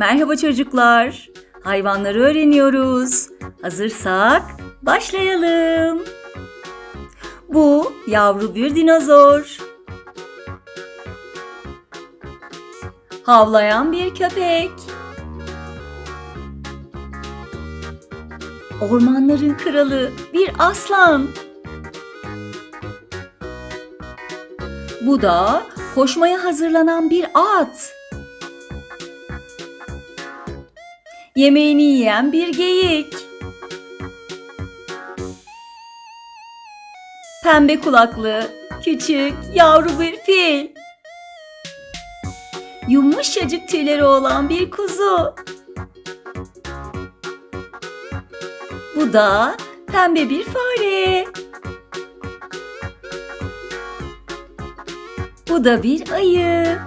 Merhaba çocuklar. Hayvanları öğreniyoruz. Hazırsak başlayalım. Bu yavru bir dinozor. Havlayan bir köpek. Ormanların kralı bir aslan. Bu da koşmaya hazırlanan bir at. Yemeğini yiyen bir geyik. Pembe kulaklı, küçük, yavru bir fil. Yumuşacık tüyleri olan bir kuzu. Bu da pembe bir fare. Bu da bir ayı.